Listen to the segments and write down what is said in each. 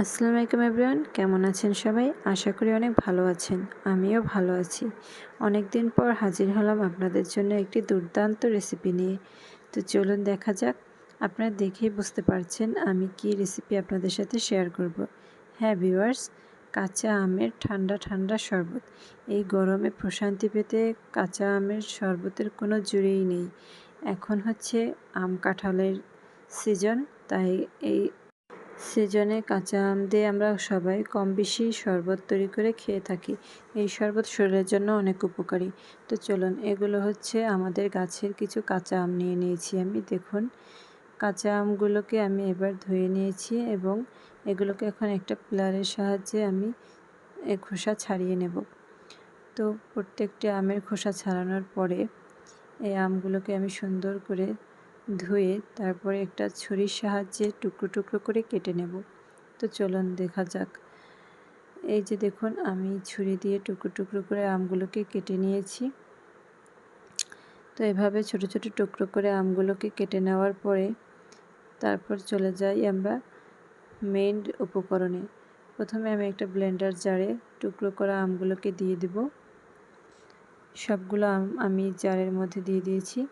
আসসালামু আলাইকুম এভরিওয়ান, কেমন আছেন সবাই? আশা করি অনেক ভালো আছেন, আমিও ভালো আছি। অনেক দিন পর হাজির হলাম আপনাদের জন্য একটি দুর্দান্ত রেসিপি নিয়ে। তো চলুন দেখা যাক, আপনারা দেখেই বুঝতে পারছেন আমি কি রেসিপি আপনাদের সাথে শেয়ার করব। হ্যাঁ ভিউয়ার্স কাঁচা আমের ঠান্ডা ঠান্ডা শরবত। এই গরমে প্রশান্তি পেতে কাঁচা আমের শরবতের কোনো জুড়েই নেই। এখন হচ্ছে আম কাঁঠালের সিজন তাই এই সিজনে কাঁচা আম দিয়ে আমরা সবাই কম বেশি শরবত তৈরি করে খেয়ে থাকি। এই শরবত শরীরের জন্য অনেক উপকারী। তো চলুন, এগুলো হচ্ছে আমাদের গাছের কিছু কাঁচা আম নিয়ে নিয়েছি আমি। দেখুন, কাঁচা আমগুলোকে আমি এবার ধুয়ে নিয়েছি এবং এগুলোকে এখন একটা প্লারের সাহায্যে আমি খোসা ছাড়িয়ে নেব। তো প্রত্যেকটি আমের খোসা ছাড়ানোর পরে এই আমগুলোকে আমি সুন্দর করে ধুয়ে তারপরে একটা ছুরির সাহায্যে টুকরো টুকরো করে কেটে নেব। তো চলুন দেখা যাক। এই যে দেখুন, আমি ছুরি দিয়ে টুকরো টুকরো করে আমগুলোকে কেটে নিয়েছি। তো এভাবে ছোট ছোট টুকরো করে আমগুলোকে কেটে নেওয়ার পরে তারপর চলে যাই আমরা মেইন উপকরণে। প্রথমে আমি একটা ব্লেন্ডার জারে টুকরো করা আমগুলোকে দিয়ে দেব। সবগুলো আম, আমি জারের মধ্যে দিয়ে দিয়েছি।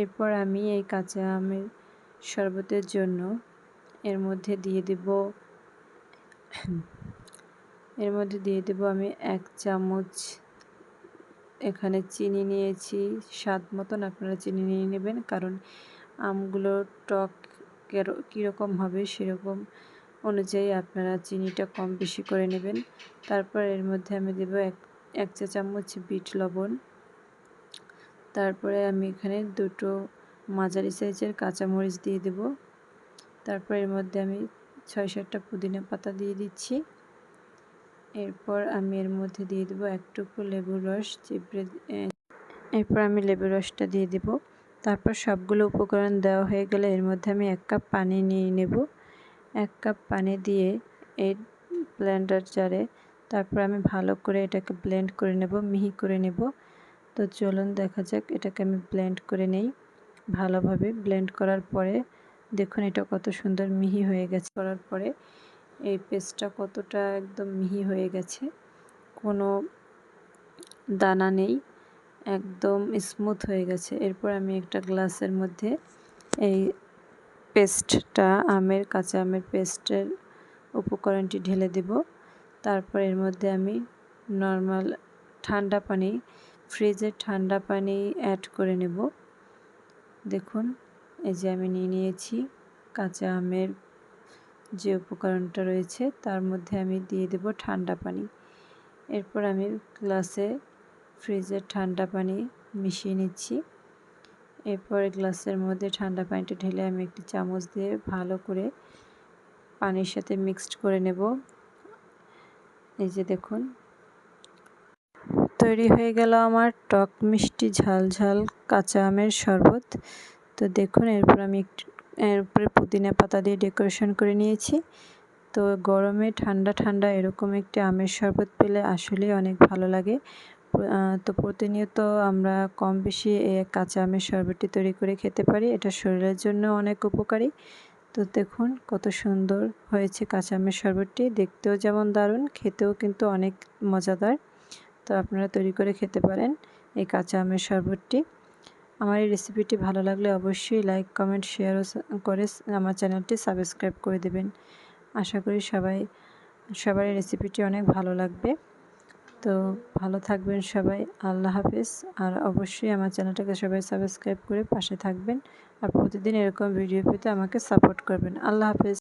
এরপর আমি এই কাঁচা আমের শরবতের জন্য এর মধ্যে দিয়ে দেব, এর মধ্যে দিয়ে দেব আমি এক চামচ এখানে চিনি নিয়েছি, স্বাদ মতন আপনারা চিনি নিয়ে নেবেন, কারণ আমগুলো টক কীরকম হবে সেরকম অনুযায়ী আপনারা চিনিটা কম বেশি করে নেবেন। তারপর এর মধ্যে আমি দেব এক এক চা চামচ বিট লবণ। তারপরে আমি এখানে দুটো মাঝারি সাইজের কাঁচামরিচ দিয়ে দেব। তারপর এর মধ্যে আমি ছয় সাতটা পুদিনা পাতা দিয়ে দিচ্ছি। এরপর আমি এর মধ্যে দিয়ে দেবো একটুকু লেবুর রস, চিপড়ে এরপর আমি লেবুর রসটা দিয়ে দেব। তারপর সবগুলো উপকরণ দেওয়া হয়ে গেলে এর মধ্যে আমি এক কাপ পানি নিয়ে নেব। এক কাপ পানি দিয়ে এই ব্লেন্ডার জারে তারপর আমি ভালো করে এটাকে ব্লেন্ড করে নেব, মিহি করে নেব। তো চলুন দেখা যাক, এটাকে আমি ব্লেন্ড করে নেই। ভালোভাবে ব্লেন্ড করার পরে, দেখুন এটা কত সুন্দর মিহি হয়ে গেছে। করার পরে এই পেস্টটা কতটা একদম মিহি হয়ে গেছে। কোনো দানা নেই, একদম স্মুথ হয়ে গেছে। এরপর আমি একটা গ্লাসের মধ্যে এই পেস্টটা আমের, কাঁচা আমের পেস্টের উপকরণটি ঢেলে দেব। তারপর এর মধ্যে আমি নর্মাল ঠান্ডা পানি ফ্রিজের ঠান্ডা পানি অ্যাড করে নেব। দেখুন, এই যে আমি নিয়ে নিয়েছি কাঁচা আমের যে উপকরণটা রয়েছে, তার মধ্যে আমি দিয়ে দেব ঠান্ডা পানি। এরপর আমি গ্লাসে ফ্রিজের ঠান্ডা পানি মিশিয়ে নিচ্ছি। এরপর গ্লাসের মধ্যে ঠান্ডা পানিটা ঢেলে আমি একটি চামচ দিয়ে ভালো করে পানির সাথে মিক্সড করে নেব। এই যে দেখুন তৈরি হয়ে গেল আমার টক মিষ্টি ঝাল ঝাল কাঁচা আমের শরবত। তো দেখুন, এরপর আমি এর উপরে পুদিনা পাতা দিয়ে ডেকোরেশন করে নিয়েছি। তো গরমে ঠান্ডা ঠান্ডা এরকম একটি আমের শরবত পেলে আসলেই অনেক ভালো লাগে। তো প্রতিনিয়ত আমরা কম বেশি কাঁচা আমের শরবতটি তৈরি করে খেতে পারি। এটা শরীরের জন্য অনেক উপকারী। তো দেখুন, কত সুন্দর হয়েছে কাঁচা আমের শরবতটি। দেখতেও যেমন দারুণ, খেতেও কিন্তু অনেক মজাদার। তো আপনারা তৈরি করে খেতে পারেন এই কাঁচা আমের শরবতটি। আমার এই রেসিপিটি ভালো লাগলে অবশ্যই লাইক, কমেন্ট, শেয়ার করে আমার চ্যানেলটি সাবস্ক্রাইব করে দেবেন। আশা করি সবাই, সবার এই রেসিপিটি অনেক ভালো লাগবে। তো ভালো থাকবেন সবাই, আল্লাহ হাফেজ। আর অবশ্যই আমার চ্যানেলটাকে সবাই সাবস্ক্রাইব করে পাশে থাকবেন। আর প্রতিদিন এরকম ভিডিও পেতে আমাকে সাপোর্ট করবেন। আল্লাহ হাফেজ।